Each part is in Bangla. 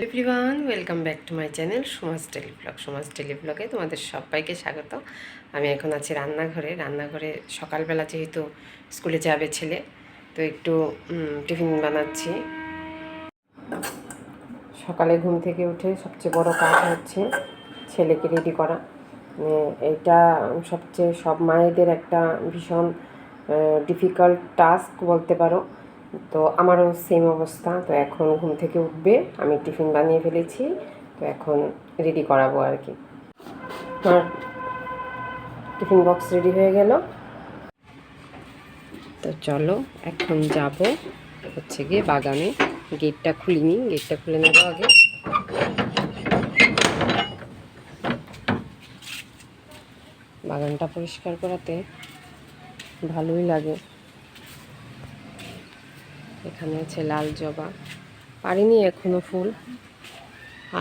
Everyone welcome back to my channel Samaj tele blog Samaj tele ব্লগে তোমাদের সবাইকে স্বাগত। আমি এখন আছি রান্নাঘরে। রান্নাঘরে সকালবেলা যেহেতু স্কুলে যাবে ছেলে, তো একটু টিফিন বানাচ্ছি। সকালে ঘুম থেকে উঠে সবচেয়ে বড় কাজ হচ্ছে ছেলেকে রেডি করা। মানে এটা সবচেয়ে, সব মায়েদের একটা ভীষণ ডিফিকাল্ট টাস্ক বলতে পারো। তো আমারও সেম অবস্থা। তো এখন ঘুম থেকে উঠবে, আমি টিফিন বানিয়ে ফেলেছি, তো এখন রেডি করাবো আর কি। আমার টিফিন বক্স রেডি হয়ে গেল? তো চলো, এখন যাব হচ্ছে গিয়ে বাগানে। গেটটা খুলিনি গেটটা খুলে নেব আগে। বাগানটা পরিষ্কার করাতে ভালোই লাগে। এখানে আছে লাল জবা। পারিনি এখনও ফুল।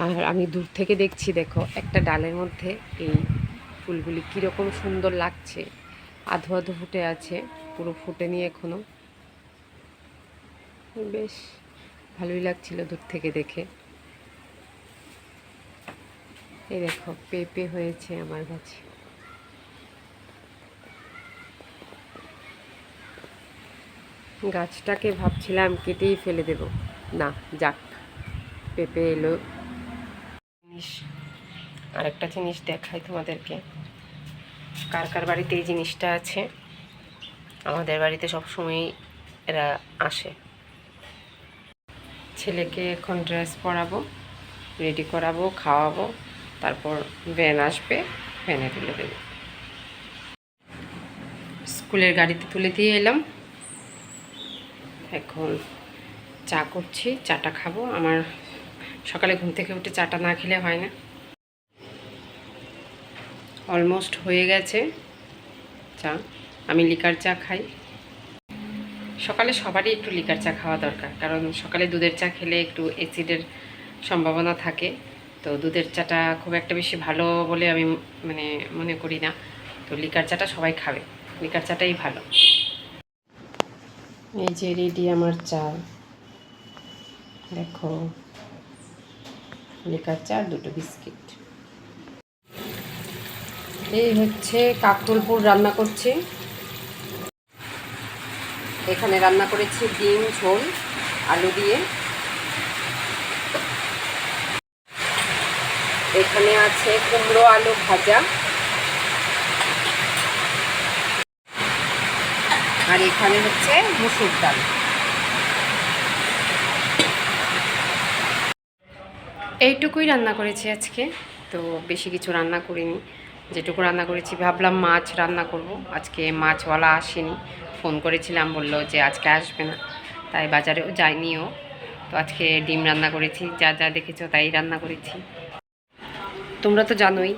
আর আমি দূর থেকে দেখছি, দেখো, একটা ডালের মধ্যে এই ফুলগুলি কীরকম সুন্দর লাগছে। আধো আধো ফুটে আছে, পুরো ফুটেনি এখনও। বেশ, ভালোই লাগছিল দূর থেকে দেখে। এই দেখো, পেঁপে হয়েছে আমার কাছে গাছটাকে ভাবছিলাম কেটেই ফেলে দেব। না, যাক, পেঁপে এলো। জিনিস, আরেকটা জিনিস দেখাই তোমাদেরকে। কার কার বাড়িতে এই জিনিসটা আছে? আমাদের বাড়িতে সবসময় এরা আসে। ছেলেকে এখন ড্রেস পরাবো, রেডি করাবো, খাওয়াবো, তারপর ভ্যান আসবে, ভ্যানে তুলে দেবে। স্কুলের গাড়িতে তুলে দিয়ে এলাম। এখন চা করছি, চাটা খাব। আমার সকালে ঘুম থেকে উঠে চাটা না খেলে হয় না। অলমোস্ট হয়ে গেছে চা। আমি লিকার চা খাই। সকালে সবারই একটু লিকার চা খাওয়া দরকার, কারণ সকালে দুধের চা খেলে একটু অ্যাসিডের সম্ভাবনা থাকে। তো দুধের চাটা খুব একটা বেশি ভালো বলে আমি মানে মনে করি না। তো লিকার চাটা সবাই খাবে। লিকার চাটাই ভালো। এই যে রেডি আমার চা দেখো লিকার চা দুটো বিস্কিট। এই হচ্ছে কাকরুলপুর রান্না করছি। এখানে রান্না করেছি ডিম, ঝোল, আলু দিয়ে। এখানে আছে কুমড়ো আলু ভাজা। আর এখানে হচ্ছে মুসুর ডাল। এইটুকুই রান্না করেছি আজকে, তো বেশি কিছু রান্না করিনি। যেটুকু রান্না করেছি, ভাবলাম মাছ রান্না করব। আজকে মাছওয়ালা আসেনি, ফোন করেছিলাম, বলল যে আজকে আসবে না, তাই বাজারেও যায়নিও তো আজকে ডিম রান্না করেছি, যা যা দেখেছ তাই রান্না করেছি। তোমরা তো জানোই,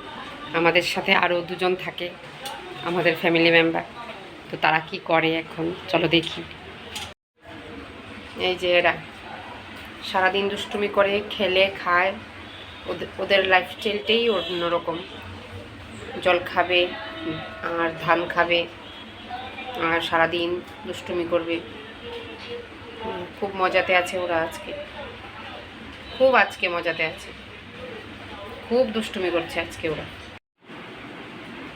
আমাদের সাথে আরও দুজন থাকে, আমাদের ফ্যামিলি মেম্বার তো তারা কি করে এখন? চলো দেখি। এই যে এরা সারাদিন দুষ্টুমি করে, খেলে, খায়। ওদের লাইফস্টাইলটাই অন্যরকম। জল খাবে, আর ধান খাবে, আর সারাদিন দুষ্টুমি করবে। খুব মজাতে আছে ওরা আজকে। খুব আজকে মজাতে আছে। খুব দুষ্টুমি করছে আজকে ওরা।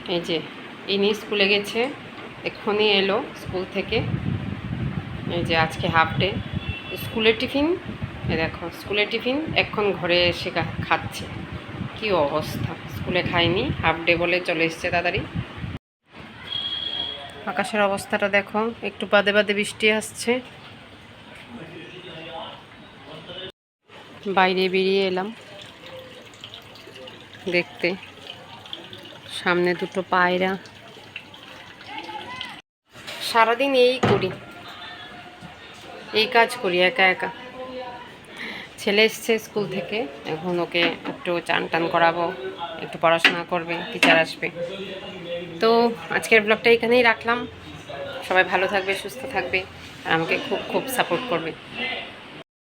এই যে, ইনি স্কুলে গেছে। এক্ষুনি এলো স্কুল থেকে। এই যে আজকে হাফ ডে স্কুলের টিফিন? দেখো, স্কুলের টিফিন এখন ঘরে এসে খাচ্ছে। কি অবস্থা? স্কুলে খায়নি হাফ ডে বলে চলে এসছে তাড়াতাড়ি। আকাশের অবস্থাটা দেখো, একটু বাদে বাদে বৃষ্টি আসছে। বাইরে বেরিয়ে এলাম। দেখতে, সামনে দুটো পায়রা। সারাদিন এই করি। এই কাজ করি, একা একা। ছেলে এসছে স্কুল থেকে, এখন ওকে একটু চান টান করাবো, একটু পড়াশোনা করবে টিচার আসবে। তো আজকের ব্লগটা এখানেই রাখলাম। সবাই ভালো থাকবে, সুস্থ থাকবে, আর আমাকে খুব খুব সাপোর্ট করবে।